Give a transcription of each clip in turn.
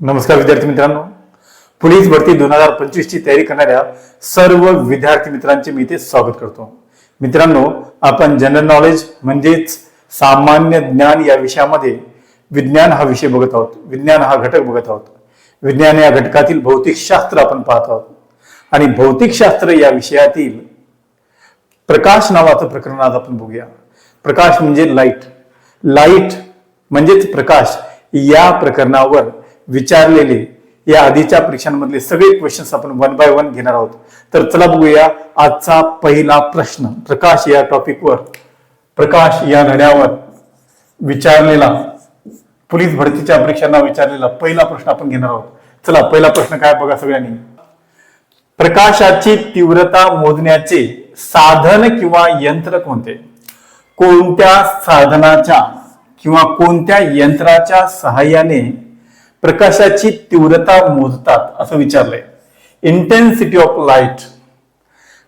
नमस्कार विद्यार्थी मित्रांनो. पोलीस भरती दोन हजार पंचवीस ची तयारी करणाऱ्या सर्व विद्यार्थी मित्रांचे मी इथे स्वागत करतो. मित्रांनो आपण जनरल नॉलेज म्हणजेच सामान्य ज्ञान या विषयामध्ये विज्ञान हा विषय बघत आहोत. विज्ञान हा घटक बघत आहोत. विज्ञान या घटकातील भौतिकशास्त्र आपण पाहत आहोत. आणि भौतिकशास्त्र या विषयातील प्रकाश नावाचं प्रकरण आज आपण बघूया. प्रकाश म्हणजे लाइट. लाइट म्हणजेच प्रकाश या प्रकरणावर विचारलेले या आधीच्या परीक्षांमधले सगळे क्वेश्चन्स आपण वन बाय वन घेणार आहोत. तर चला बघूया आजचा पहिला प्रश्न. प्रकाश या टॉपिकवर प्रकाश या धड्यावर विचारलेला पोलीस भरतीच्या परीक्षांना विचारलेला पहिला प्रश्न आपण घेणार आहोत. चला पहिला प्रश्न काय बघा सगळ्यांनी. प्रकाशाची तीव्रता मोजण्याचे साधन किंवा यंत्र कोणते? कोणत्या साधनाच्या किंवा कोणत्या यंत्राच्या सहाय्याने प्रकाशाची तीव्रता मोजतात असं विचारलंय. इंटेन्सिटी ऑफ लाइट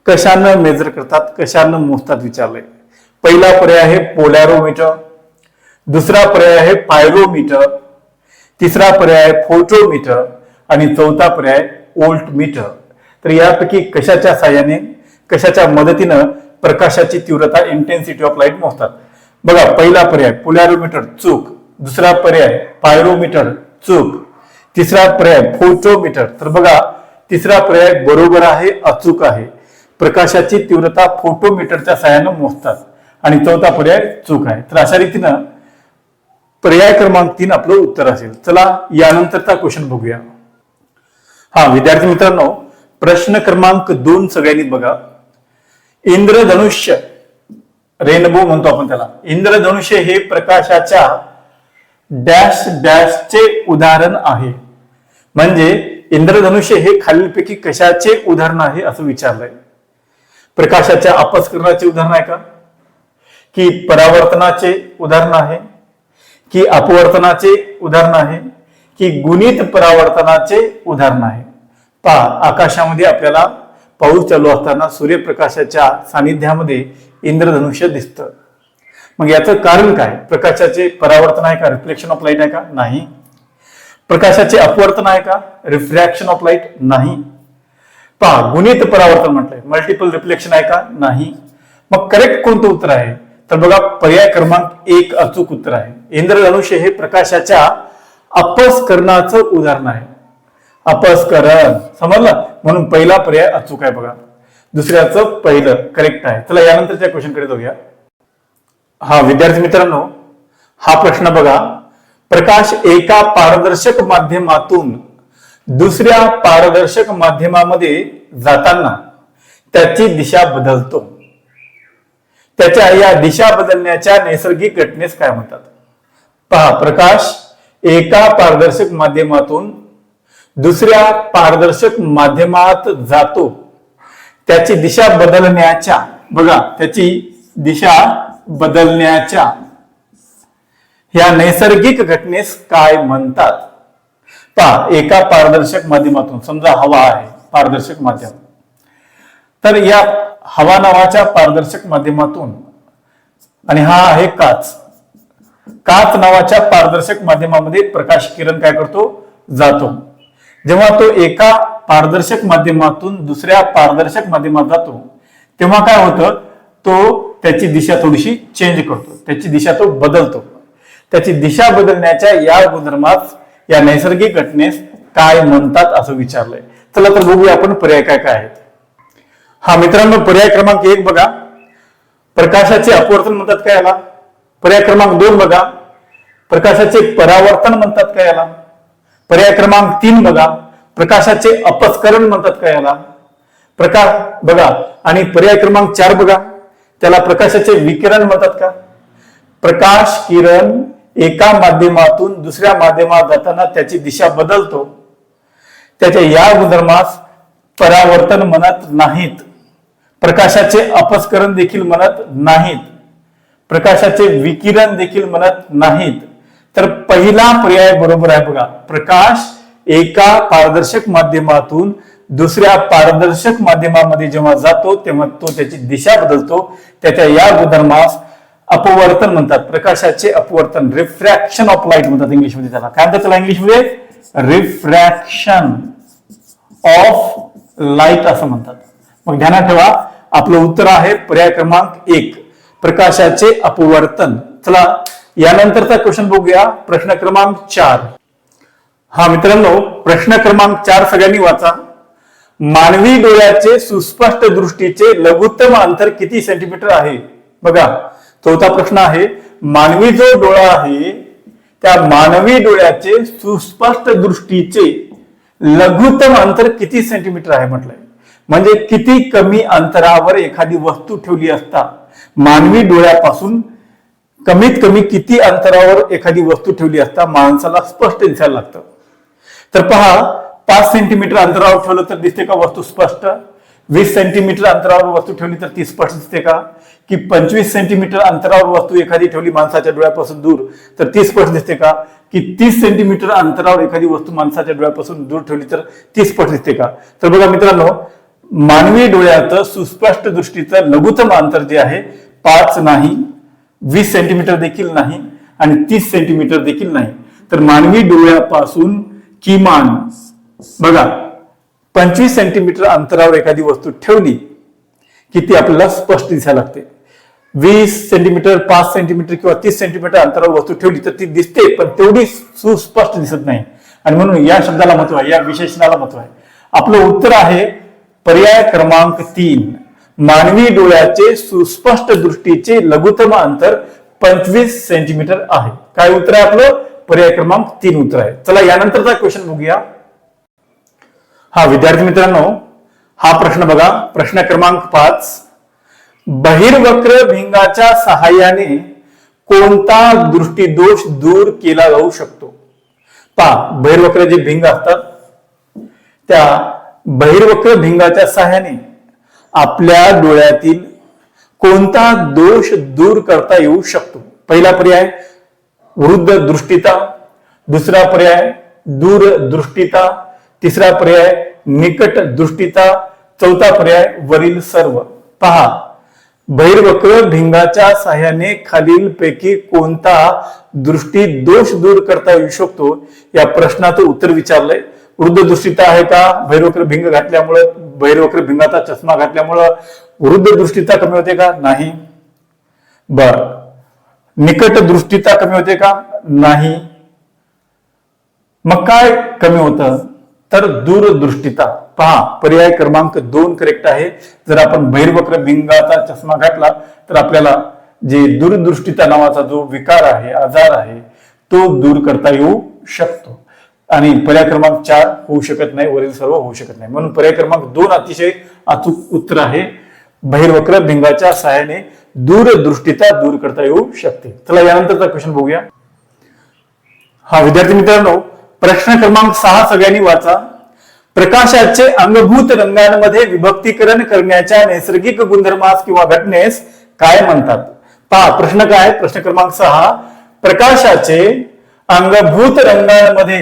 कशानं मेजर करतात कशानं मोजतात विचारलंय. पहिला पर्याय आहे पोलॅरोमीटर दुसरा पर्याय आहे पायरोमीटर तिसरा पर्याय आहे फोटोमीटर आणि चौथा पर्याय ओल्ट मीटर तर यापैकी कशाच्या साह्याने कशाच्या मदतीनं प्रकाशाची तीव्रता इंटेन्सिटी ऑफ लाइट मोजतात? बघा पहिला पर्याय पोलॅरोमीटर चूक. दुसरा पर्याय पायरोमीटर चूक. तिसरा पर्याय फोटोमीटर. तर बघा तिसरा पर्याय बरोबर आहे अचूक आहे. प्रकाशाची तीव्रता फोटोमीटरच्या सहाय्यानं मोजतात. आणि चौथा पर्याय चूक आहे. तर अशा रीतीनं पर्याय क्रमांक तीन आपलं उत्तर असेल. चला यानंतरचा क्वेश्चन बघूया. हा विद्यार्थी मित्रांनो प्रश्न क्रमांक दोन सगळ्यांनी बघा. इंद्रधनुष्य रेनबो म्हणतो आपण त्याला. इंद्रधनुष्य हे प्रकाशाच्या डॅश डॅशचे उदाहरण आहे. म्हणजे इंद्रधनुष्य हे खालीलपैकी कशाचे उदाहरण आहे असं विचारलंय. प्रकाशाच्या अपस्करणाचे उदाहरण आहे का? की परावर्तनाचे उदाहरण आहे? की अपवर्तनाचे उदाहरण आहे? की गुणित परावर्तनाचे उदाहरण आहे? पहा आकाशामध्ये आपल्याला पाऊस चालू असताना सूर्यप्रकाशाच्या सानिध्यामध्ये इंद्रधनुष्य दिसतं. मग याचं कारण काय? प्रकाशाचे परावर्तन आहे का? रिफ्लेक्शन ऑफ लाइट आहे का? नाही. प्रकाशाचे अपवर्तन आहे का? रिफ्रॅक्शन ऑफ लाइट नाही. पहा गुणित परावर्तन म्हटलंय. मल्टिपल रिफ्लेक्शन आहे का? नाही. मग करेक्ट कोणतं उत्तर आहे? तर बघा पर्याय क्रमांक एक अचूक उत्तर आहे. इंद्रधनुष्य हे प्रकाशाच्या अपस्करणाचं उदाहरण आहे. अपस्करण. समजलं? म्हणून पहिला पर्याय अचूक आहे बघा. दुसऱ्याचं पहिलं. करेक्ट आहे. चला यानंतरच्या क्वेश्चनकडे जाऊया. हा विद्यार्थी मित्रांनो हा प्रश्न बघा. प्रकाश एका पारदर्शक माध्यमातून दुसऱ्या पारदर्शक माध्यमामध्ये जाताना त्याची दिशा बदलतो. त्याच्या या दिशा बदलण्याच्या नैसर्गिक घटनेस काय म्हणतात? पहा प्रकाश एका पारदर्शक माध्यमातून दुसऱ्या पारदर्शक माध्यमात जातो. त्याची दिशा बदलण्याच्या बघा त्याची दिशा बदलण्याच्या ह्या नैसर्गिक घटनेस काय म्हणतात? पहा एका पारदर्शक माध्यमातून समजा हवा आहे पारदर्शक माध्यम. तर या हवा नावाच्या पारदर्शक माध्यमातून आणि हा आहे काच. काच नावाच्या पारदर्शक माध्यमामध्ये प्रकाश किरण काय करतो? जातो. जेव्हा तो एका पारदर्शक माध्यमातून दुसऱ्या पारदर्शक माध्यमात जातो तेव्हा काय होतं? तो त्याची दिशा थोडीशी चेंज करतो. त्याची दिशा तो बदलतो. त्याची दिशा बदलण्याच्या या गुणधर्मात या नैसर्गिक घटनेस काय म्हणतात असं विचारलंय. चला तर बघूया आपण पर्याय काय काय आहेत. हा मित्रांनो पर्याय क्रमांक एक बघा. प्रकाशाचे अपवर्तन म्हणतात काय याला? पर्याय क्रमांक दोन बघा. प्रकाशाचे परावर्तन म्हणतात काय याला? पर्याय क्रमांक तीन बघा. प्रकाशाचे अपस्करण म्हणतात काय याला? प्रकाश बघा. आणि पर्याय क्रमांक चार बघा. त्याला प्रकाशाचे विकिरण म्हणतात का? प्रकाश किरण एका माध्यमातून दुसऱ्या माध्यमात जाताना त्याची दिशा बदलतो. त्याच्या या गुणधर्मास परावर्तन म्हणत नाहीत. प्रकाशाचे अपस्करण देखील म्हणत नाहीत. प्रकाशाचे विकिरण देखील म्हणत नाहीत. तर पहिला पर्याय बरोबर आहे बघा. प्रकाश एका पारदर्शक माध्यमातून दुसऱ्या पारदर्शक माध्यमामध्ये जेव्हा जातो तेव्हा तो त्याची दिशा बदलतो. त्याच्या या गुणधर्मास अपवर्तन म्हणतात. प्रकाशाचे अपवर्तन रिफ्रॅक्शन ऑफ लाइट म्हणतात इंग्लिशमध्ये त्याला. काय म्हणतात त्याला इंग्लिशमध्ये? रिफ्रॅक्शन ऑफ लाइट असं म्हणतात. मग ध्यानात ठेवा. आपलं उत्तर आहे पर्याय क्रमांक एक. प्रकाशाचे अपवर्तन. चला यानंतरचा क्वेश्चन बघूया. प्रश्न क्रमांक चार. हा मित्रांनो प्रश्न क्रमांक चार सगळ्यांनी वाचा. मानवी डोळ्याचे सुस्पष्ट दृष्टीचे लघुत्तम अंतर किती सेंटीमीटर आहे? बघा चौथा प्रश्न आहे मानवी जो डोळा आहे त्या मानवी डोळ्याचे सुस्पष्ट दृष्टीचे लघुत्तम अंतर किती सेंटीमीटर आहे म्हटलंय? म्हणजे किती कमी अंतरावर एखादी वस्तू ठेवली असता मानवी डोळ्यापासून कमीत कमी किती अंतरावर एखादी वस्तू ठेवली असता माणसाला स्पष्ट दिसायला लागतं. तर पहा पाच सेंटीमीटर अंतरावर ठेवलं तर दिसते का वस्तू स्पष्ट? वीस सेंटीमीटर अंतरावर वस्तू ठेवली तर ती स्पष्ट दिसते का? की पंचवीस सेंटीमीटर अंतरावर वस्तू एखादी ठेवली माणसाच्या डोळ्यापासून दूर तर ती स्पष्ट दिसते का? की तीस सेंटीमीटर अंतरावर एखादी वस्तू माणसाच्या डोळ्यापासून दूर ठेवली तर ती स्पष्ट दिसते का? तर बघा मित्रांनो मानवी डोळ्यात सुस्पष्ट दृष्टीचं लघुतम अंतर जे आहे पाच नाही वीस सेंटीमीटर देखील नाही आणि तीस सेंटीमीटर देखील नाही. तर मानवी डोळ्यापासून किमान बघा पंचवीस सेंटीमीटर अंतरावर एखादी वस्तू ठेवली की ती आपल्याला स्पष्ट दिसायला लागते. वीस सेंटीमीटर पाच सेंटीमीटर किंवा तीस सेंटीमीटर अंतरावर वस्तू ठेवली तर ती दिसते पण तेवढी सुस्पष्ट दिसत नाही. आणि म्हणून या शब्दाला महत्त्व आहे या विशेषणाला महत्त्व आहे. आपलं उत्तर आहे पर्याय क्रमांक तीन. मानवी डोळ्याचे सुस्पष्ट दृष्टीचे लघुतम अंतर पंचवीस सेंटीमीटर आहे. काय उत्तर आहे आपलं? पर्याय क्रमांक तीन उत्तर आहे. चला यानंतरचा क्वेश्चन बघूया. हा विद्यार्थी मित्रांनो हा प्रश्न बघा. प्रश्न क्रमांक पाच. बहिर्वक्र भिंगाच्या सहाय्याने कोणता दृष्टीदोष दूर केला जाऊ शकतो? पहा बहिर्वक्र जे भिंग असतात त्या बहिर्वक्र भिंगाच्या सहाय्याने आपल्या डोळ्यातील कोणता दोष दूर करता येऊ शकतो? पहिला पर्याय वृद्ध दृष्टीता. दुसरा पर्याय दूरदृष्टीता. तिसरा पर्याय निकट दृष्टीचा चौथा पर्याय वरील सर्व. पहा. बहिर्वक्र भिंगाच्या साह्याने खालील पैकी कोणता दृष्टी दोष दूर करता येऊ शकतो या प्रश्नाचं उत्तर विचारलंय. वृद्ध दृष्टीता आहे का? भैरवक्र भिंग घातल्यामुळं भैरवक्र भिंगाचा चष्मा घातल्यामुळं वृद्ध दृष्टीता कमी होते का? नाही. बर. निकट दृष्टीता कमी होते का? नाही. मग काय कमी होतं? तर दूरदृष्टीता पहा पर्याय क्रमांक दोन करेक्ट आहे. जर आपण बहिर्वक्र भिंगाचा चष्मा घातला तर आपल्याला जे दूरदृष्टीता नावाचा जो विकार आहे आजार आहे तो दूर करता येऊ शकतो. आणि पर्याय क्रमांक चार होऊ शकत नाही वरील सर्व होऊ शकत नाही. म्हणून पर्याय क्रमांक दोन अतिशय अचूक उत्तर आहे. बहिर्वक्र भिंगाच्या सहाय्याने दूरदृष्टीता दूर करता येऊ शकते. चला यानंतरचा क्वेश्चन बघूया. हा विद्यार्थी मित्रांनो प्रश्न क्रमांक सहा सगळ्यांनी वाचा. प्रकाशाचे अंगभूत रंगांमध्ये विभक्तीकरण करण्याच्या नैसर्गिक गुणधर्मास किंवा घटनेस काय म्हणतात? पहा प्रश्न काय प्रश्न क्रमांक सहा. प्रकाशाचे अंगभूत रंगांमध्ये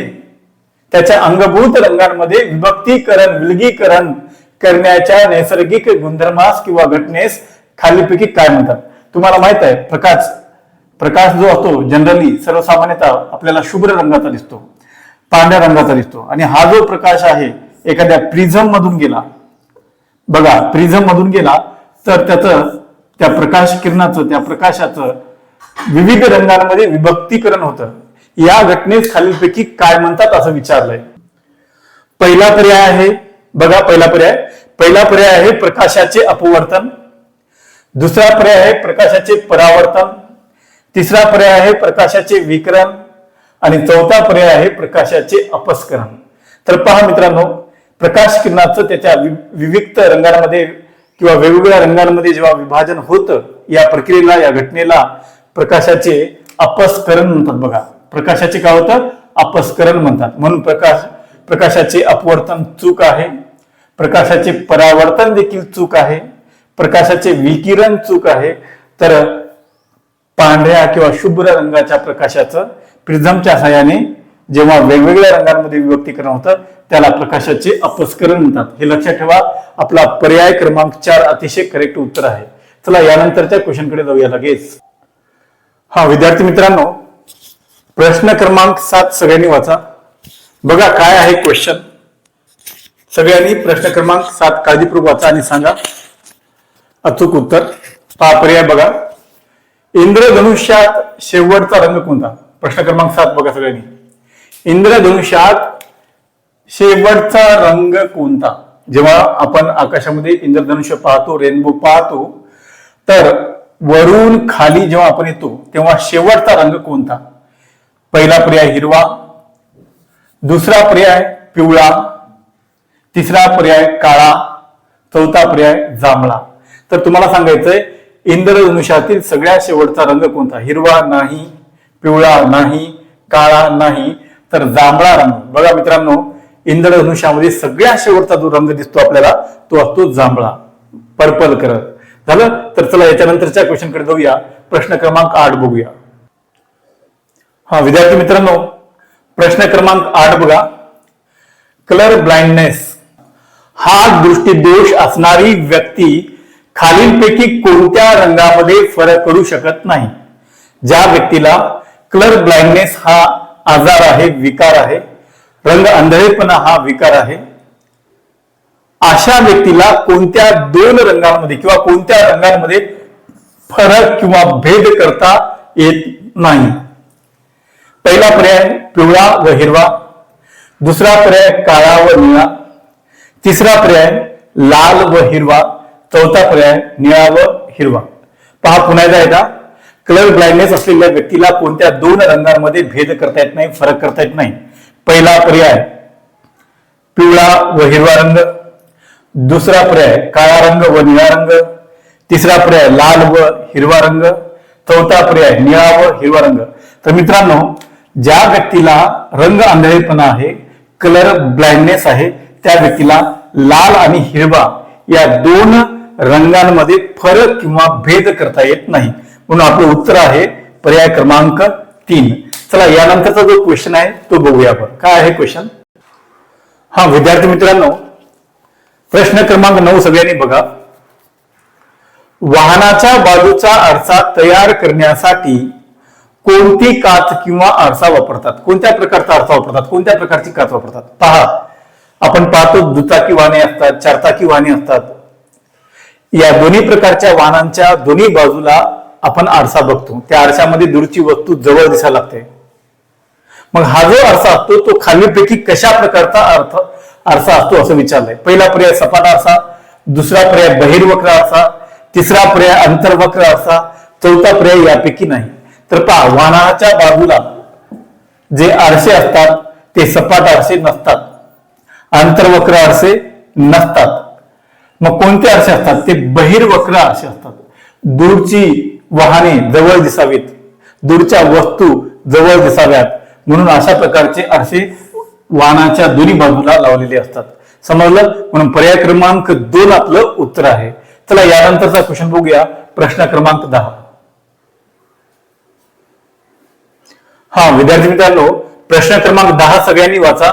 त्याच्या अंगभूत रंगांमध्ये विभक्तीकरण विलगीकरण करण्याच्या नैसर्गिक गुणधर्मास किंवा घटनेस खालीपैकी काय म्हणतात? तुम्हाला माहीत आहे प्रकाश प्रकाश जो असतो जनरली सर्वसामान्यतः आपल्याला शुभ्र रंगाचा दिसतो. पांढऱ्या रंगाचा दिसतो. आणि हा जो प्रकाश आहे एखाद्या प्रिझम मधून गेला. बघा प्रिझम मधून गेला तर त्याचं त्या प्रकाश किरणाचं त्या प्रकाशाचं विविध रंगांमध्ये विभक्तीकरण होतं. या घटनेत खालीलपैकी काय म्हणतात असं विचारलंय. पहिला पर्याय आहे बघा पहिला पर्याय. पहिला पर्याय आहे प्रकाशाचे अपवर्तन. दुसरा पर्याय आहे प्रकाशाचे परावर्तन. तिसरा पर्याय आहे प्रकाशाचे विकरण. आणि चौथा पर्याय आहे प्रकाशाचे अपस्करण. तर पहा मित्रांनो प्रकाश किरणाचं त्याच्या वि- विविक्त रंगांमध्ये किंवा वेगवेगळ्या रंगांमध्ये जेव्हा विभाजन होतं या प्रक्रियेला या घटनेला प्रकाशाचे अपस्करण म्हणतात बघा. प्रकाशाचे काय होतं? अपस्करण म्हणतात. म्हणून प्रकाश प्रकाशाचे अपवर्तन चूक आहे. प्रकाशाचे परावर्तन देखील चूक आहे. प्रकाशाचे विकिरण चूक आहे. तर पांढऱ्या किंवा शुभ्र रंगाच्या प्रकाशाचं प्रिझमच्या सहाय्याने जेव्हा वेगवेगळ्या रंगांमध्ये विभक्तीकरण होतं त्याला प्रकाशाचे अपस्करण म्हणतात. हे लक्षात ठेवा आपला पर्याय क्रमांक चार अतिशय करेक्ट उत्तर आहे. चला यानंतरच्या क्वेश्चनकडे जाऊया लगेच. हा विद्यार्थी मित्रांनो प्रश्न क्रमांक सात सगळ्यांनी वाचा. बघा काय आहे क्वेश्चन सगळ्यांनी प्रश्न क्रमांक सात काळजीपूर्वक वाचा आणि सांगा. अचूक उत्तर. हा पर्याय बघा. इंद्रधनुष्यात शेवटचा रंग कोणता? प्रश्न क्रमांक सात बघा सगळ्यांनी. इंद्रधनुष्यात शेवटचा रंग कोणता? जेव्हा आपण आकाशामध्ये इंद्रधनुष्य पाहतो रेनबो पाहतो तर वरून खाली जेव्हा आपण येतो तेव्हा शेवटचा रंग कोणता? पहिला पर्याय हिरवा दुसरा पर्याय पिवळा तिसरा पर्याय काळा चौथा पर्याय जांभळा. तर तुम्हाला सांगायचंय इंद्रधनुष्यातील सगळ्यात शेवटचा रंग कोणता? हिरवा नाही पिवळा नाही काळा नाही तर जांभळा रंग. बघा मित्रांनो इंद्रधनुष्यामध्ये सगळ्यात शेवटचा जो रंग दिसतो आपल्याला तो असतो जांभळा. Purple colour. झालं? तर चला याच्यानंतरच्या क्वेश्चनकडे जाऊया. प्रश्न क्रमांक आठ बघूया. हा विद्यार्थी मित्रांनो प्रश्न क्रमांक आठ बघा. कलर ब्लाइंडनेस हा दृष्टीदोष असणारी व्यक्ती खालीलपैकी कोणत्या रंगामध्ये फरक करू शकत नाही. ज्या व्यक्तीला कलर ब्लाइंडनेस हा आजार आहे विकार आहे रंग अंधळेपणा हा विकार आहे. अशा व्यक्तीला कोणत्या दोन रंगांमध्ये किंवा कोणत्या रंगांमध्ये फरक किंवा भेद करता येत नाही? पहिला पर्याय पिवळा व हिरवा. दुसरा पर्याय काळा व निळा. तिसरा पर्याय लाल व हिरवा. चौथा पर्याय निळा व हिरवा. पहा पुन्हा एकदा. कलर ब्लाइंडनेस असलेल्या व्यक्तीला कोणत्या दोन रंगांमध्ये भेद करता येत नाही फरक करता येत नाही? पहिला पर्याय पिवळा व हिरवा रंग. दुसरा पर्याय काळा रंग व निळा रंग. तिसरा पर्याय लाल व हिरवा रंग. चौथा पर्याय निळा व हिरवा रंग. तर मित्रांनो ज्या व्यक्तीला रंग आंधळेपणा आहे कलर ब्लाइंडनेस आहे त्या व्यक्तीला लाल आणि हिरवा या दोन रंगांमध्ये फरक किंवा भेद करता येत नाही. म्हणून आपलं उत्तर आहे पर्याय क्रमांक तीन. चला यानंतरचा जो क्वेश्चन आहे तो बघूया आपण. काय आहे क्वेश्चन हा विद्यार्थी मित्रांनो प्रश्न क्रमांक नऊ सगळ्यांनी बघा. वाहनाच्या बाजूचा आरसा तयार करण्यासाठी कोणती काच किंवा आरसा वापरतात? कोणत्या प्रकारचा आरसा वापरतात? कोणत्या प्रकारची काच वापरतात? पहा आपण पाहतो दुचाकी वाहने असतात चारचाकी वाहने असतात. या दोन्ही प्रकारच्या वाहनांच्या दोन्ही बाजूला आपण आरसा बघतो. त्या आरशामध्ये दूरची वस्तू जवळ दिसायला लागते. मग हा जो आरसा असतो तो खालीपैकी कशा प्रकारचा अर्थ आरसा असतो असं विचारलंय. पहिला पर्याय सपाट आरसा दुसरा पर्याय बहिर्वक्र आरसा तिसरा पर्याय अंतर्वक्र आरसा चौथा पर्याय यापैकी नाही. तर पहा वाहनाच्या बाजूला जे आरसे असतात ते सपाट आरसे नसतात. अंतर्वक्र आरसे नसतात. मग कोणते आरसे असतात? ते बहिर्वक्र आरसे असतात. दूरची वाहने जवळ दिसावीत. दूरच्या वस्तू जवळ दिसाव्यात. म्हणून अशा प्रकारचे आरसे वाहनाच्या दोन्ही बाजूला लावलेले असतात. समजलं? म्हणून पर्याय क्रमांक दोन आपलं उत्तर आहे. चला यानंतरचा क्वेश्चन बघूया. प्रश्न क्रमांक दहा. हा विद्यार्थी मित्रांनो प्रश्न क्रमांक दहा सगळ्यांनी वाचा.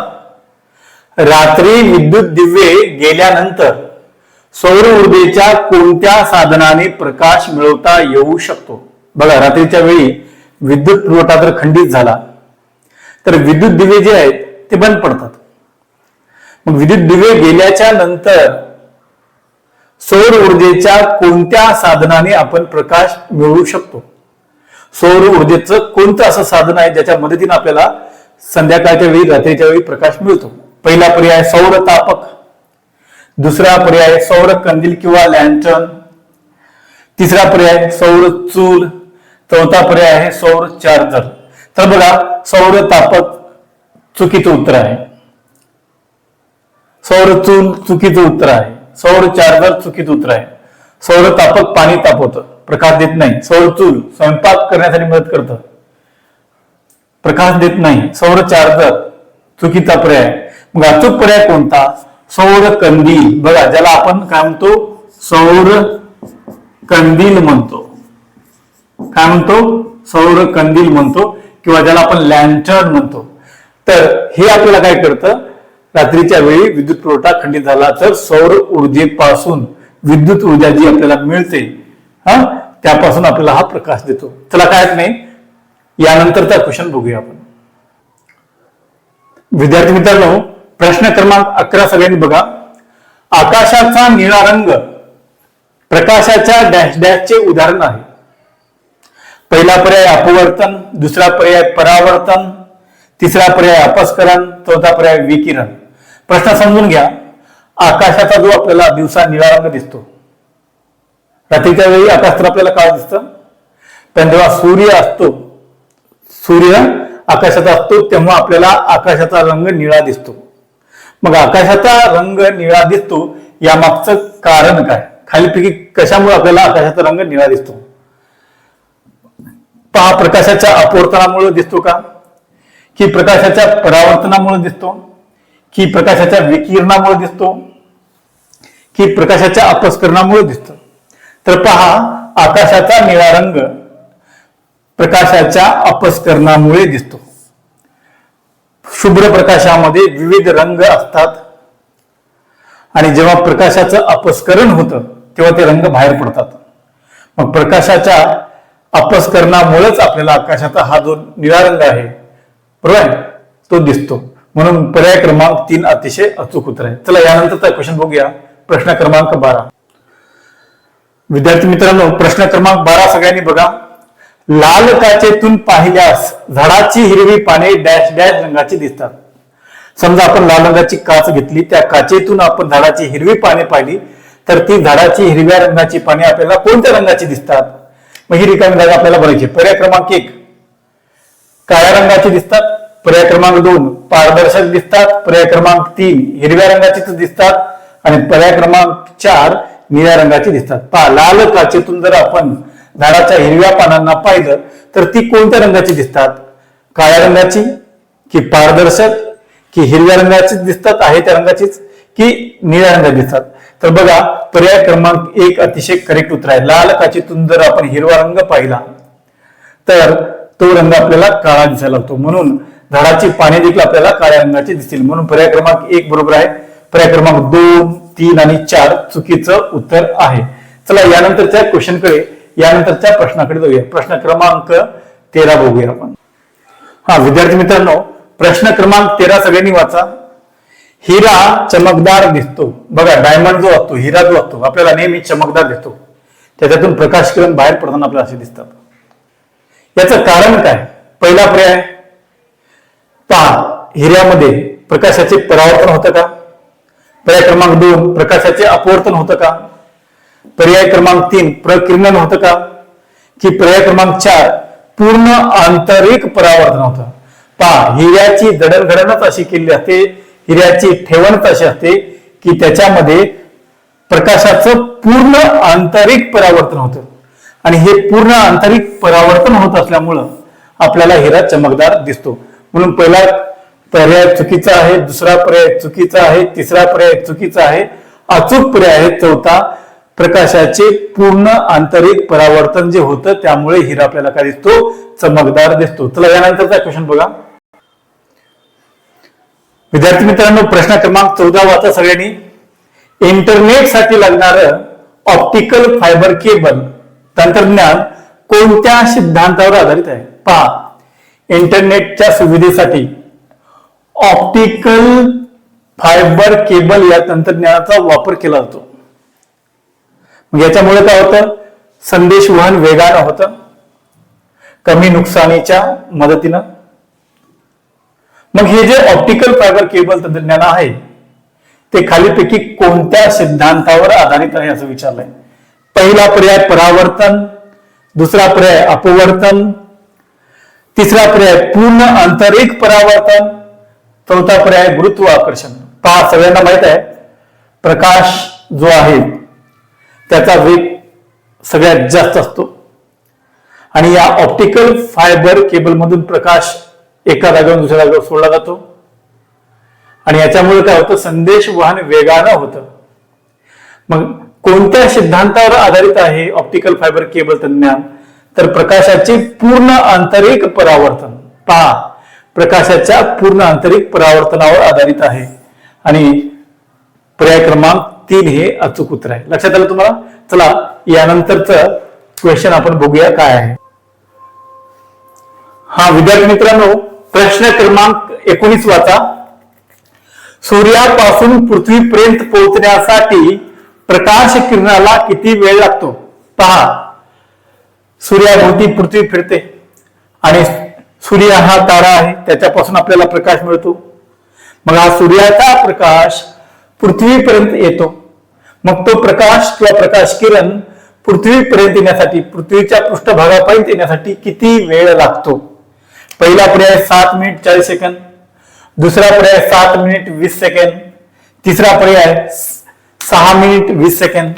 रात्री विद्युत दिव्ये गेल्यानंतर सौर ऊर्जेच्या कोणत्या साधनाने प्रकाश मिळवता येऊ शकतो? बघा रात्रीच्या वेळी विद्युत पुरवठा जर खंडित झाला तर विद्युत दिवे जे आहेत ते बंद पडतात. मग विद्युत दिवे गेल्याच्यानंतर सौर ऊर्जेच्या कोणत्या साधनाने आपण प्रकाश मिळवू शकतो? सौर ऊर्जेचं कोणतं असं साधन आहे ज्याच्या मदतीने आपल्याला संध्याकाळच्या वेळी रात्रीच्या वेळी प्रकाश मिळतो? पहिला पर्याय सौर तापक. दुसरा पर्याय सौर कंदील किंवा लॅन्टर्न तिसरा पर्याय, सौर चूल. चौथा पर्याय आहे सौर चार्जर तर बघा, सौर तापक चुकीचं उत्तर आहे. सौर चूल चुकीचं उत्तर आहे. सौर चार्जर चुकीचं उत्तर आहे. सौर तापक पाणी तापवतं. प्रकाश देत नाही. सौर चूल स्वयंपाक करण्यासाठी मदत करतं. प्रकाश देत नाही. सौर चार्जर चुकीचा पर्याय मग अचूक पर्याय कोणता? सौर कंदील. बघा ज्याला आपण काय म्हणतो? सौर कंदील म्हणतो. काय म्हणतो? सौर कंदील म्हणतो किंवा ज्याला आपण लँटर्न म्हणतो. तर हे आपल्याला काय करतं? रात्रीच्या वेळी विद्युत पुरवठा खंडित झाला तर सौर ऊर्जेपासून विद्युत ऊर्जा जी आपल्याला मिळते हा त्यापासून आपल्याला हा प्रकाश देतो. चला काय नाही? यानंतरचा क्वेश्चन बघूया आपण. विद्यार्थी मित्रांनो प्रश्न क्रमांक अकरा सगळ्यांनी बघा. आकाशाचा निळा रंग प्रकाशाच्या डॅश डॅशचे उदाहरण आहे. पहिला पर्याय अपवर्तन दुसरा पर्याय परावर्तन तिसरा पर्याय अपस्करण चौथा पर्याय विकिरण. प्रश्न समजून घ्या. आकाशाचा जो आपल्याला दिवसा निळा रंग दिसतो. रात्रीच्या वेळी आकाश तर आपल्याला काळ दिसतं. पण जेव्हा सूर्य असतो सूर्य आकाशाचा असतो तेव्हा आपल्याला आकाशाचा रंग निळा दिसतो. मग आकाशाचा रंग निळा दिसतो या मागचं कारण काय? खालीपैकी कशामुळे आपल्याला आकाशाचा रंग निळा दिसतो? पहा प्रकाशाच्या अपवर्तनामुळे दिसतो का? की प्रकाशाच्या परावर्तनामुळे दिसतो? की प्रकाशाच्या विकिरणामुळे दिसतो? की प्रकाशाच्या अपस्करणामुळे दिसतो? तर पहा आकाशाचा निळा रंग प्रकाशाच्या अपस्करणामुळे दिसतो. शुभ्र प्रकाशामध्ये विविध रंग असतात. आणि जेव्हा प्रकाशाचं अपस्करण होतं तेव्हा ते रंग बाहेर पडतात. मग प्रकाशाच्या अपस्करणामुळेच आपल्याला आकाशाचा हा जो निळा रंग आहे बरोबर तो दिसतो. म्हणून पर्याय क्रमांक तीन अतिशय अचूक उत्तर आहे. चला यानंतरचा क्वेश्चन बघूया. प्रश्न क्रमांक बारा. विद्यार्थी मित्रांनो प्रश्न क्रमांक बारा सगळ्यांनी बघा. लाल काचेतून पाहिल्यास झाडाची हिरवी पाने डॅश डॅश रंगाची दिसतात. समजा आपण लाल रंगाची काच घेतली त्या काचेतून आपण झाडाची हिरवी पाने पाहिली तर ती झाडाची हिरव्या रंगाची पाने आपल्याला कोणत्या रंगाची दिसतात? मग ही रिकामी जागा आपल्याला बघायची. पर्याय क्रमांक एक. काळ्या रंगाची दिसतात पर्याय क्रमांक दोन. पारदर्शक दिसतात पर्याय क्रमांक तीन. हिरव्या रंगाचीच दिसतात आणि पर्याय क्रमांक चार निळ्या रंगाची दिसतात. पहा लाल काचेतून जर आपण झाडाच्या हिरव्या पानांना पाहिलं तर ती कोणत्या रंगाची दिसतात? काळ्या रंगाची की पारदर्शक की हिरव्या रंगाचीच दिसतात आहे त्या रंगाचीच की निळ्या रंगाची दिसतात? तर बघा पर्याय क्रमांक एक अतिशय करेक्ट उत्तर आहे. लाल काचेतून जर आपण हिरवा रंग पाहिला तर तो रंग आपल्याला काळा दिसायला लागतो. म्हणून झाडाची पाने देखील आपल्याला काळ्या रंगाची दिसतील. म्हणून पर्याय क्रमांक एक बरोबर आहे. पर्याय क्रमांक दोन तीन आणि चार चुकीचं उत्तर आहे. चला यानंतरच्या क्वेश्चनकडे यानंतरच्या प्रश्नाकडे जाऊया. प्रश्न क्रमांक तेरा बघूया आपण. हा विद्यार्थी मित्रांनो प्रश्न क्रमांक तेरा सगळ्यांनी वाचा. हिरा चमकदार दिसतो. बघा डायमंड जो असतो हिरा जो असतो आपल्याला नेहमी चमकदार दिसतो. त्याच्यातून प्रकाश किरण बाहेर पडताना आपल्याला असे दिसतात. याचं कारण काय? पहिला पर्याय पहा हिऱ्यामध्ये प्रकाशाचे परावर्तन होतं का? पर्याय क्रमांक दोन प्रकाशाचे अपवर्तन होतं का? पर्याय क्रमांक तीन प्रकिरणन होतं का? की पर्याय क्रमांक चार पूर्ण आंतरिक परावर्तन होतं. पहा हिऱ्याची दडणघडणच अशी केली असते हिऱ्याची ठेवणच अशी असते की त्याच्यामध्ये प्रकाशाचं पूर्ण आंतरिक परावर्तन होतं. आणि हे पूर्ण आंतरिक परावर्तन होत असल्यामुळं आपल्याला हिरा चमकदार दिसतो. म्हणून पहिला पर्याय चुकीचा आहे दुसरा पर्याय चुकीचा आहे तिसरा पर्याय चुकीचा आहे अचूक पर्याय आहे चौथा प्रकाशाचे पूर्ण आंतरिक परावर्तन जे होतं त्यामुळे हिरा आपल्याला काय दिसतो? चमकदार दिसतो. चला यानंतरचा क्वेश्चन बघा. विद्यार्थी मित्रांनो प्रश्न क्रमांक चौदा वाचा सगळ्यांनी. इंटरनेटसाठी लागणारं ऑप्टिकल फायबर केबल तंत्रज्ञान कोणत्या सिद्धांतावर आधारित आहे? पहा. इंटरनेटच्या सुविधेसाठी ऑप्टिकल फायबर केबल या तंत्रज्ञानाचा वापर केला जातो. मग याच्यामुळे काय होतं? संदेश वहन वेगानं होतं. कमी नुकसानीच्या मदतीनं. मग हे जे ऑप्टिकल फायबर केबल तंत्रज्ञान आहे ते खालीपैकी कोणत्या सिद्धांतावर आधारित आहे असं विचारलंय? पहिला पर्याय परावर्तन दुसरा पर्याय अपवर्तन तिसरा पर्याय पूर्ण आंतरिक परावर्तन चौथा पर्याय गुरुत्व आकर्षण पहा सगळ्यांना माहीत आहे प्रकाश जो आहे त्याचा वेग सगळ्यात जास्त असतो. आणि या ऑप्टिकल फायबर केबल मधून प्रकाश एका जागेवर दुसऱ्या जागेवर सोडला जातो. आणि याच्यामुळे काय होतं? संदेश वाहन वेगानं होतं. मग कोणत्या सिद्धांतावर आधारित आहे ऑप्टिकल फायबर केबल तज्ञान? तर प्रकाशाचे पूर्ण आंतरिक परावर्तन. पहा प्रकाशाच्या पूर्ण आंतरिक परावर्तनावर आधारित आहे. आणि पर्याय क्रमांक तीन हे अचूक उत्तर आहे. लक्षात आलं तुम्हाला? चला यानंतरच क्वेश्चन आपण बघूया काय आहे. हा विद्यार्थी मित्रांनो प्रश्न क्रमांक एकोणीस वाचा. सूर्यापासून पृथ्वीपर्यंत पोहोचण्यासाठी प्रकाश किरणाला किती वेळ लागतो? पहा. सूर्याभोवती पृथ्वी फिरते. आणि सूर्य हा तारा आहे त्याच्यापासून आपल्याला प्रकाश मिळतो. मग हा सूर्याचा प्रकाश पृथ्वीपर्यंत येतो. मग तो प्रकाश किंवा प्रकाश किरण पृथ्वीपर्यंत येण्यासाठी पृथ्वीच्या पृष्ठभागापर्यंत येण्यासाठी किती वेळ लागतो? पहिला पर्याय सात मिनिट चाळीस सेकंद दुसरा पर्याय सात मिनिट वीस सेकंद तिसरा पर्याय सहा मिनिट वीस सेकंद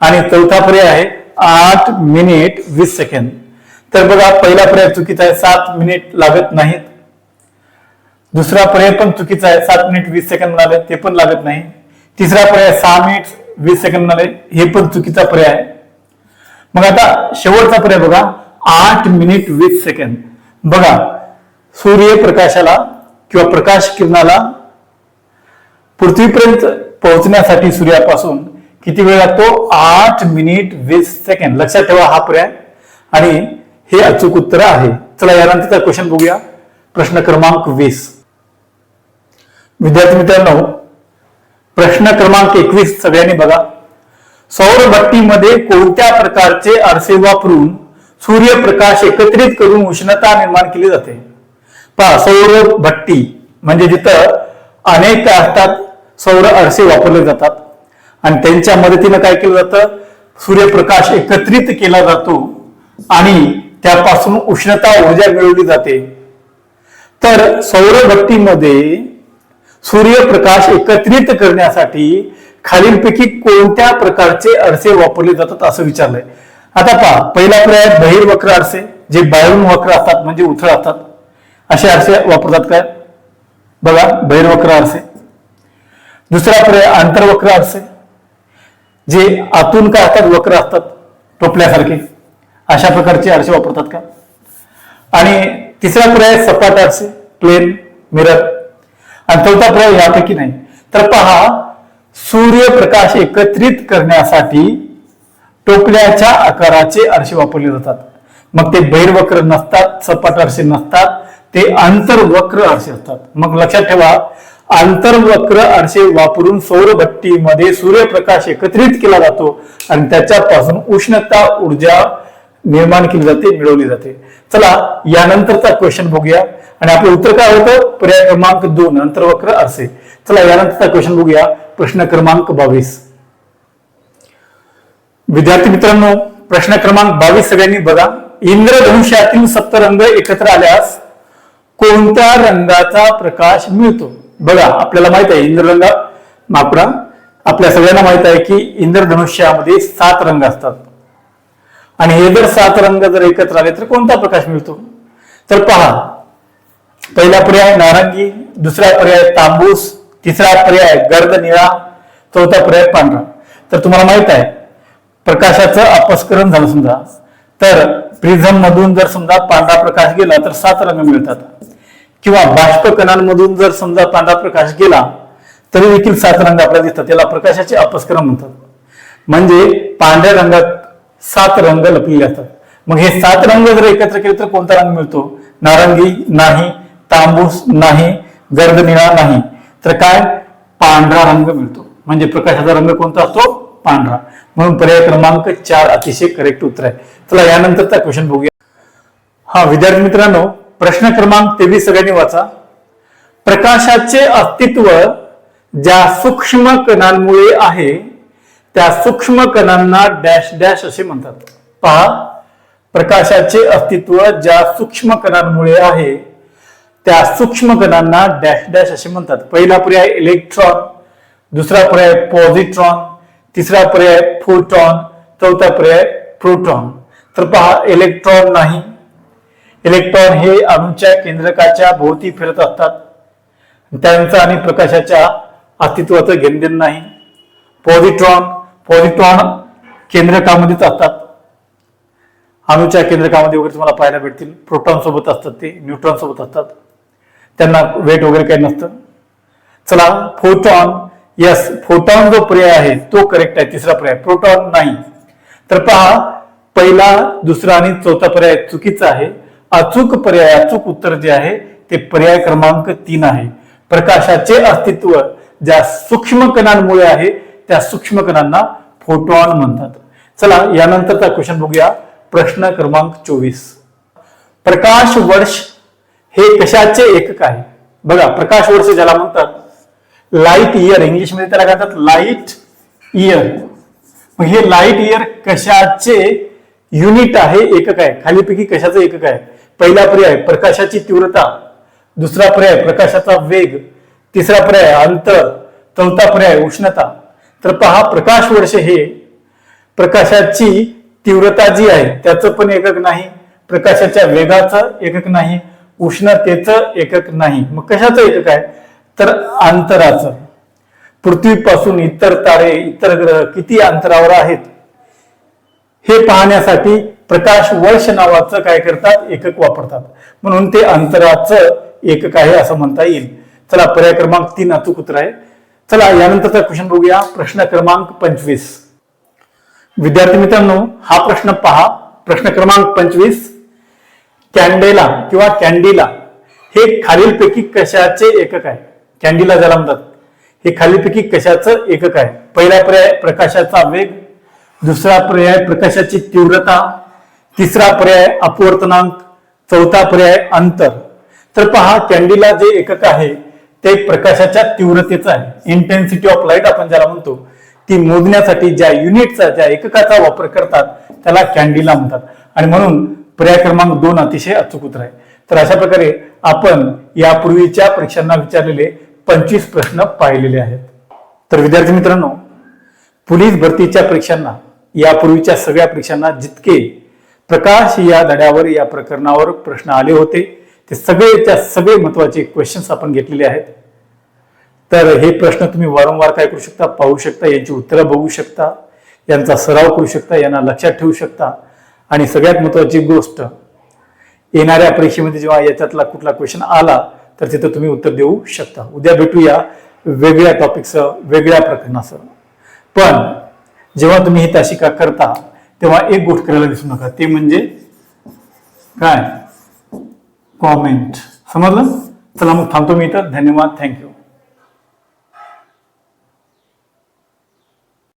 आणि चौथा पर्याय आहे आठ मिनिट वीस सेकंद तर बघा पहिला पर्याय चुकीचा आहे सात मिनिट लागत नाहीत. दुसरा पर्याय पण चुकीचा आहे सात मिनिट वीस सेकंद लागत ते पण लागत नाही. तिसरा पर्याय सहा मिनिट वीस सेकंद म्हणाले हे पण चुकीचा पर्याय आहे. मग आता शेवटचा पर्याय बघा. आठ मिनिट वीस सेकंद बघा सूर्यप्रकाशाला किंवा प्रकाश किरणाला पृथ्वीपर्यंत पोहोचण्यासाठी सूर्यापासून किती वेळ लागतो? आठ मिनिट वीस सेकंड लक्षात ठेवा हा पर्याय. आणि हे अचूक उत्तर आहे. चला यानंतरचा क्वेश्चन बघूया. प्रश्न क्रमांक वीस. विद्यार्थी मित्रांनो प्रश्न क्रमांक एकवीस सगळ्यांनी बघा. सौरभट्टीमध्ये कोणत्या प्रकारचे आरसे वापरून सूर्यप्रकाश एकत्रित करून उष्णता निर्माण केली जाते? पहा सौर भट्टी म्हणजे जिथं अनेक काय असतात सौर आरसे वापरले जातात. आणि त्यांच्या मदतीनं काय केलं जातं? सूर्यप्रकाश एकत्रित केला जातो आणि त्यापासून उष्णता ऊर्जा मिळवली जाते. तर सौरभट्टीमध्ये सूर्यप्रकाश एकत्रित करण्यासाठी खालीलपैकी कोणत्या प्रकारचे आरसे वापरले जातात असं विचारलंय. आता पहा पहिला पर्याय बहिर्वक्र आरसे जे बाहेरून वक्र असतात म्हणजे उथळ असतात. असे आरसे वापरतात काय? बघा बहिर्वक्र आरसे दुसरा पर्याय आंतरवक्र आरसे जे आतून काय असतात? वक्र असतात टोपल्यासारखे. अशा प्रकारचे आरसे वापरतात का? आणि तिसरा पर्याय सपाट आरसे प्लेन मिरर. आणि चौथा प्रयोग यापैकी नाही? तर पहा सूर्यप्रकाश एकत्रित करण्यासाठी टोपल्याच्या आकाराचे आरसे वापरले जातात. मग ते बैरवक्र नसतात सपाट आरसे नसतात ते आंतरवक्र आरसे असतात. मग लक्षात ठेवा आंतरवक्र आरसे वापरून सौरभट्टीमध्ये सूर्यप्रकाश एकत्रित केला जातो आणि त्याच्यापासून उष्णता ऊर्जा निर्माण केली जाते मिळवली जाते. चला यानंतरचा क्वेश्चन बघूया. आणि आपलं उत्तर काय होतं? पर्याय क्रमांक दोन अंतर्वक्र असे चला यानंतरचा क्वेश्चन बघूया. प्रश्न क्रमांक बावीस. विद्यार्थी मित्रांनो प्रश्न क्रमांक बावीस सगळ्यांनी बघा. इंद्रधनुष्यातील सप्तरंग एकत्र आल्यास कोणत्या रंगाचा प्रकाश मिळतो? बघा आपल्याला माहीत आहे इंद्ररंगा मापरा आपल्या सगळ्यांना माहीत आहे की इंद्रधनुष्यामध्ये सात रंग असतात. आणि हे जर सात रंग जर एकत्र आले तर कोणता प्रकाश मिळतो? तर पहा पहिला पर्याय नारंगी दुसरा पर्याय तांबूस तिसरा पर्याय गर्द निळा चौथा पर्याय पांढरा. तर तुम्हाला माहीत आहे प्रकाशाचं अपस्करण झालं समजा. तर प्रिझम मधून जर समजा पांढरा प्रकाश गेला तर सात रंग मिळतात. किंवा बाष्प कणांमधून जर समजा पांढरा प्रकाश गेला तरी देखील सात रंग आपल्याला दिसतात. त्याला प्रकाशाचे अपस्करण म्हणतात. म्हणजे पांढऱ्या रंगात सात रंग लपलेले असतात मग हे सात रंग जर एकत्र केले तर कोणता रंग मिळतो? नारंगी नाही तांबूस नाही गर्द निळा नाही. तर काय? पांढरा रंग मिळतो. म्हणजे प्रकाशाचा रंग कोणता असतो? पांढरा. म्हणून पर्याय क्रमांक चार अतिशय करेक्ट उत्तर आहे. चला यानंतरचा क्वेश्चन बघूया. हा विद्यार्थी मित्रांनो प्रश्न क्रमांक तेवीस सगळ्यांनी वाचा. प्रकाशाचे अस्तित्व ज्या सूक्ष्म कणांमुळे आहे त्या सूक्ष्म कणांना डॅश डॅश असे म्हणतात. पहा प्रकाशाचे अस्तित्व ज्या सूक्ष्म कणांमुळे आहे त्या सूक्ष्म कणांना डॅश डॅश असे म्हणतात. पहिला पर्याय इलेक्ट्रॉन दुसरा पर्याय पॉझिट्रॉन तिसरा पर्याय फोटॉन चौथा पर्याय प्रोटॉन. तर पहा इलेक्ट्रॉन नाही. इलेक्ट्रॉन हे अणूच्या केंद्रकाच्या भोवती फिरत असतात. त्यांचा आणि प्रकाशाच्या अस्तित्वाचं घेणदेण नाही. पॉझिट्रॉन पॉझिट्रॉन केंद्रकामध्येच असतात अणूच्या केंद्रकामध्ये वगैरे तुम्हाला पाहायला भेटतील. प्रोटॉन सोबत असतात ते न्यूट्रॉन सोबत असतात. त्यांना वेट वगैरे काही नसतं. चला फोटॉन यस फोटॉन जो पर्याय आहे तो करेक्ट आहे. तिसरा पर्याय प्रोटॉन नाही. तर पहा पहिला दुसरा आणि चौथा पर्याय चुकीचा आहे. अचूक पर्याय अचूक उत्तर जे आहे ते पर्याय क्रमांक तीन आहे. प्रकाशाचे अस्तित्व ज्या सूक्ष्म कणांमुळे आहे त्या सूक्ष्म कणांना फोटॉन म्हणतात. चला यानंतरचा क्वेश्चन बघूया. प्रश्न क्रमांक चोवीस. प्रकाश वर्ष हे कशाचे एकक आहे? बघा प्रकाश वर्ष ज्याला म्हणतात लाइट इयर इंग्लिशमध्ये त्याला काय म्हणतात? लाइट इयर मग हे लाइट इयर कशाचे युनिट आहे एकक आहे? खालीपैकी कशाचं एकक आहे? पहिला पर्याय प्रकाशाची तीव्रता. दुसरा पर्याय प्रकाशाचा वेग. तिसरा पर्याय अंतर. चौथा पर्याय उष्णता. तर पहा प्रकाश वर्ष हे प्रकाशाची तीव्रता जी आहे त्याचं पण एकक नाही. प्रकाशाच्या वेगाचं एकक नाही. उष्णतेचं एकक नाही. मग कशाचं एकक आहे? तर अंतराचं. पृथ्वीपासून इतर तारे इतर ग्रह किती अंतरावर आहेत? हे पाहण्यासाठी प्रकाश वर्ष नावाचं काय करतात? एकक वापरतात. म्हणून ते अंतराचं एकक आहे असं म्हणता येईल. चला पर्याय क्रमांक तीन अचूक उत्तर आहे. चला यानंतरचा क्वेश्चन बघूया. प्रश्न क्रमांक पंचवीस. विद्यार्थी मित्रांनो हा प्रश्न पहा. प्रश्न क्रमांक पंचवीस. कॅन्डेला किंवा कॅन्डीला हे खालीलपैकी कशाचे एकक आहे? कॅन्डीला ज्याला म्हणतात हे खालीलपैकी कशाचं एकक आहे? पहिला पर्याय प्रकाशाचा वेग दुसरा पर्याय प्रकाशाची तीव्रता तिसरा पर्याय अपवर्तनांक चौथा पर्याय अंतर. तर पहा कॅन्डीला जे एकक आहे ते प्रकाशाच्या तीव्रतेचं आहे. इंटेन्सिटी ऑफ लाइट आपण ज्याला म्हणतो ती मोजण्यासाठी ज्या युनिटचा ज्या एककाचा वापर करतात त्याला कॅन्डिला म्हणतात. आणि म्हणून पर्याय क्रमांक दोन अतिशय अचूक उत्तर आहे. तर अशा प्रकारे आपण यापूर्वीच्या परीक्षांना विचारलेले पंचवीस प्रश्न पाहिलेले आहेत. तर विद्यार्थी मित्रांनो पोलीस भरतीच्या परीक्षांना यापूर्वीच्या सगळ्या परीक्षांना जितके प्रकाश या धड्यावर या प्रकरणावर प्रश्न आले होते ते सगळेच्या सगळे महत्त्वाचे क्वेश्चन्स आपण घेतलेले आहेत. तर हे प्रश्न तुम्ही वारंवार काय करू शकता? पाहू शकता यांची उत्तरं बघू शकता यांचा सराव करू शकता यांना लक्षात ठेवू शकता. आणि सगळ्यात महत्वाची गोष्ट येणाऱ्या परीक्षेमध्ये जेव्हा याच्यातला कुठला क्वेश्चन आला तर तिथं तुम्ही उत्तर देऊ शकता. उद्या भेटूया वेगळ्या टॉपिकसह वेगळ्या प्रकरणासह. पण जेव्हा तुम्ही ही तासिका करता तेव्हा एक गोष्ट करायला विसरू नका. ते म्हणजे काय? कॉमेंट समजलं? चला मग थांबतो मी इथं. धन्यवाद. थँक्यू.